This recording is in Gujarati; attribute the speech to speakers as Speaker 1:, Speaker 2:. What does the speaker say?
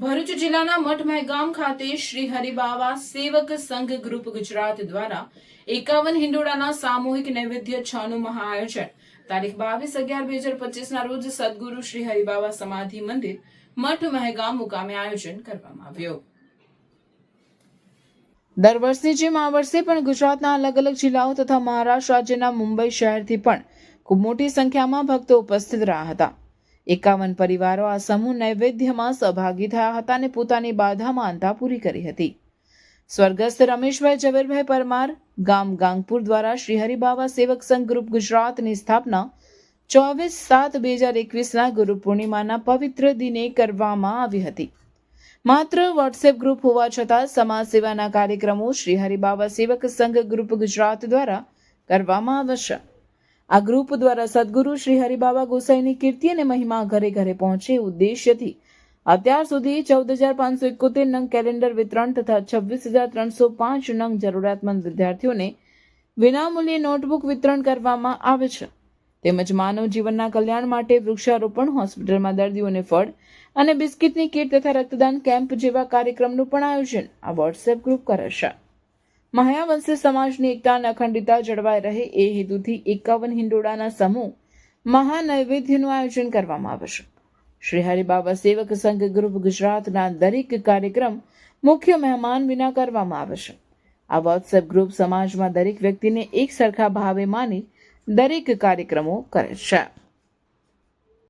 Speaker 1: ભરૂચ જિલ્લાના મઠમાય ગામ ખાતે શ્રી હરિબાવા સેવક સંઘ ગ્રુપ ગુજરાત દ્વારા એકાવન હિંડોળાના સામૂહિક નૈવેદ્ય છનું મહાઆયોજન. તારીખ બાવીસ અગિયાર બે હજાર પચીસના રોજ સદગુરુ શ્રી હરિબાવા સમાધિ મંદિર મઠ મહેગામ મુકામે આયોજન કરવામાં આવ્યું. દર વર્ષની જેમ આ વર્ષે પણ ગુજરાતના અલગ અલગ જિલ્લાઓ તથા મહારાષ્ટ્ર રાજ્યના મુંબઈ શહેરથી પણ ખૂબ મોટી સંખ્યામાં ભક્તો ઉપસ્થિત રહ્યા હતા. એકાવન પરિવારો આ સમૂહ નૈવેદ્યમાં સહભાગી થયા હતા અને પોતાની બાધા માનતા પૂરી કરી હતી. સ્વર્ગસ્થ રમેશભાઈ ઝવેરભાઈ પરમાર, ગામ ગાંગપુર દ્વારા શ્રી હરિબાવા સેવક સંઘ ગ્રુપ ગુજરાતની સ્થાપના ચોવીસ સાત બે હજાર એકવીસના ગુરુ પૂર્ણિમાના પવિત્ર દિને કરવામાં આવી હતી. માત્ર વોટ્સએપ ગ્રુપ હોવા છતાં સમાજ સેવાના કાર્યક્રમો શ્રી હરિબાવા સેવક સંઘ ગ્રુપ ગુજરાત દ્વારા કરવામાં આવશે. આ ગ્રુપ દ્વારા સદગુરુ શ્રી હરિબાબા ગોસાઈની કીર્તિ અને મહિમા ઘરે ઘરે પહોંચે ઉદ્દેશ્યથી અત્યાર સુધી ચૌદ હજાર પાંચસો એકોતેર નંગ કેલેન્ડર વિતરણ તથા છવ્વીસ હજાર ત્રણસો પાંચ નંગ જરૂરિયાતમંદ વિદ્યાર્થીઓને વિનામૂલ્યે નોટબુક વિતરણ કરવામાં આવે છે. તેમજ માનવ જીવનના કલ્યાણ માટે વૃક્ષારોપણ, હોસ્પિટલમાં દર્દીઓને ફળ અને બિસ્કિટની કીટ તથા રક્તદાન કેમ્પ જેવા કાર્યક્રમનું પણ આયોજન આ વોટ્સએપ ગ્રુપ કરે છે મહાયાવંશી સમાજની એકતા અને અખંડિતતા જળવાઈ રહે એ હેતુથી એકાવન હિંડોળાના સમૂહ મહાનૈવેદ્યનું આયોજન કરવામાં આવે છે. શ્રી હરિબાબા સેવક સંઘ ગ્રુપ ગુજરાતના દરેક કાર્યક્રમ મુખ્ય મહેમાન વિના કરવામાં આવે છે. આ વોટ્સએપ ગ્રુપ સમાજમાં દરેક વ્યક્તિને એક સરખા ભાવે માની દરેક કાર્યક્રમો કરે છે.